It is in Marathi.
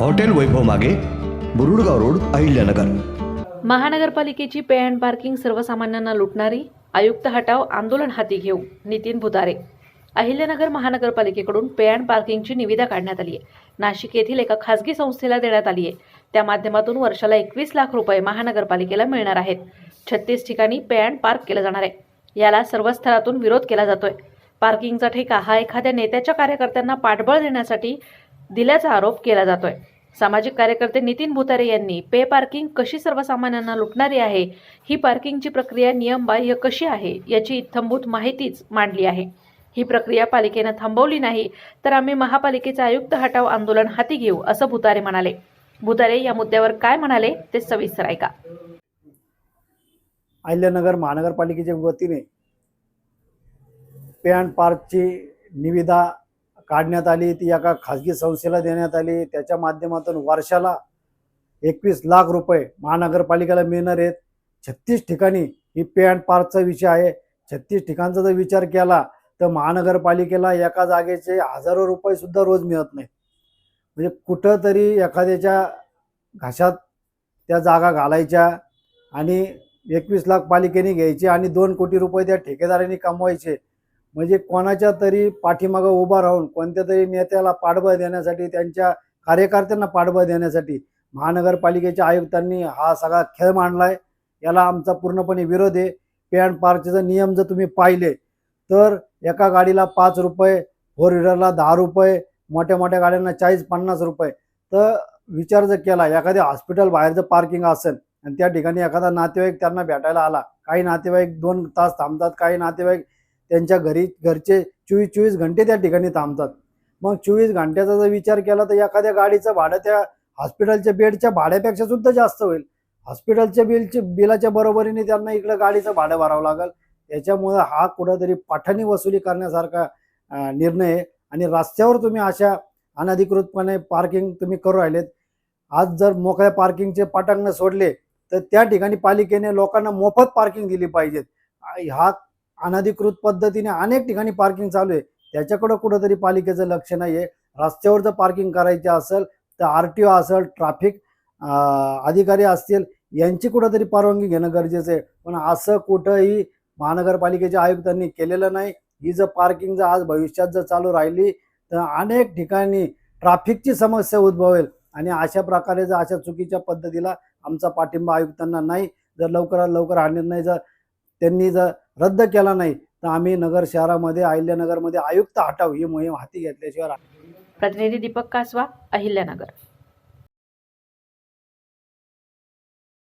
hotel Vaibhav मागे बुरुडगाव रोड अहिल्यानगर. महानगरपालिकेची पे अँड पार्किंग सर्वसामान्यांना लुटणारी आयुक्त हटाव आंदोलन हाती घेऊ नितीन भुतारे. अहिल्यानगर महानगरपालिकेकडून पे अँड पार्किंगची निविदा काढण्यात आली आहे नाशिक येथील एका खासगी संस्थेला देण्यात आली आहे त्या माध्यमातून वर्षाला एकवीस लाख रुपये महानगरपालिकेला मिळणार आहेत. छत्तीस ठिकाणी पे अँड पार्क केलं जाणार आहे. याला सर्व स्तरातून विरोध केला जातोय. पार्किंगचा ठेका हा एखाद्या नेत्याच्या कार्यकर्त्यांना पाठबळ देण्यासाठी दिल्याचा आरोप केला जातोय. सामाजिक कार्यकर्ते नितीन भुतारे यांनी पे पार्किंग कशी सर्वसामान्यांना लुटणारी आहे? ही पार्किंगची प्रक्रिया नियमबाह्य कशी आहे? याची इत्थंभूत माहितीच मांडली आहे. ही प्रक्रिया पालिकेनं थांबवली नाही तर आम्ही महापालिकेचा आयुक्त हटाव आंदोलन हाती घेऊ असं भुतारे म्हणाले. भुतारे या मुद्द्यावर काय म्हणाले ते सविस्तर ऐका. अहिल्यानगर महानगरपालिकेच्या वतीने पे अँड पार्कची निविदा काढण्यात आली ती एका खाजगी संस्थेला देण्यात आली. त्याच्या माध्यमातून वर्षाला एकवीस लाख रुपये महानगरपालिकेला मिळणार आहेत. छत्तीस ठिकाणी ही पे अँड पार्कचा विषय आहे. छत्तीस ठिकाणचा जर विचार केला तर महानगरपालिकेला एका जागेचे हजारो रुपये सुद्धा रोज मिळत नाही. म्हणजे कुठं तरी एखाद्याच्या घशात त्या जागा घालायच्या आणि एकवीस लाख पालिकेने घ्यायचे आणि दोन कोटी रुपये त्या ठेकेदारांनी कमवायचे म्हणजे कोणाच्या तरी पाठीमागं उभा राहून कोणत्या तरी नेत्याला पाठबळ देण्यासाठी त्यांच्या कार्यकर्त्यांना पाठबळ देण्यासाठी महानगरपालिकेच्या आयुक्तांनी हा सगळा खेळ मांडलाय. याला आमचा पूर्णपणे विरोध आहे. पे अँड पार्कचे नियम जर तुम्ही पाहिले तर एका गाडीला पाच रुपये फोर व्हीलरला दहा रुपये मोठ्या मोठ्या गाड्यांना चाळीस पन्नास रुपये. तर विचार जर केला एखाद्या हॉस्पिटल बाहेर जर पार्किंग असेल आणि त्या ठिकाणी एखादा नातेवाईक त्यांना भेटायला आला काही नातेवाईक दोन तास थांबतात काही नातेवाईक त्यांच्या घरी घरचे चोवीस चोवीस घंटे त्या ठिकाणी थांबतात. मग चोवीस घंट्याचा जर विचार केला तर एखाद्या गाडीचं भाडं त्या हॉस्पिटलच्या बेडच्या भाड्यापेक्षा सुद्धा जास्त होईल. हॉस्पिटलच्या बिलचे बिलाच्या बरोबरीने त्यांना इकडं गाडीचं भाडं भरावं लागेल. त्याच्यामुळं हा कुठंतरी पाठाणी वसुली करण्यासारखा निर्णय आहे. आणि रस्त्यावर तुम्ही अशा अनधिकृतपणे पार्किंग तुम्ही करू राहिलेत. आज जर मोकळ्या पार्किंगचे पटांगण सोडले तर त्या ठिकाणी पालिकेने लोकांना मोफत पार्किंग दिली पाहिजेत. हा अनधिकृत पद्धतीने अनेक ठिकाणी पार्किंग चालू आहे. त्याच्याकडं कुठंतरी पालिकेचं लक्ष नाही आहे रस्त्यावर जर पार्किंग करायचे असेल तर आर टी ओ असेल ट्रॅफिक अधिकारी असतील यांची कुठंतरी परवानगी घेणं गरजेचं आहे. पण असं कुठंही महानगरपालिकेच्या आयुक्तांनी केलेलं नाही. ही जर पार्किंग जर आज भविष्यात जर चालू राहिली तर अनेक ठिकाणी ट्रॅफिकची समस्या उद्भवेल. आणि अशा प्रकारे जर अशा चुकीच्या पद्धतीला आमचा पाठिंबा आयुक्तांना नाही जर लवकरात लवकर हा निर्णय जर त्यांनी जर रद्द केला नाही तर आम्ही नगर शहरामध्ये अहिल्यानगरमध्ये आयुक्त हटाव ही मोहीम हाती घेतल्याशिवाय प्रतिनिधी दीपक कासवा अहिल्यानगर.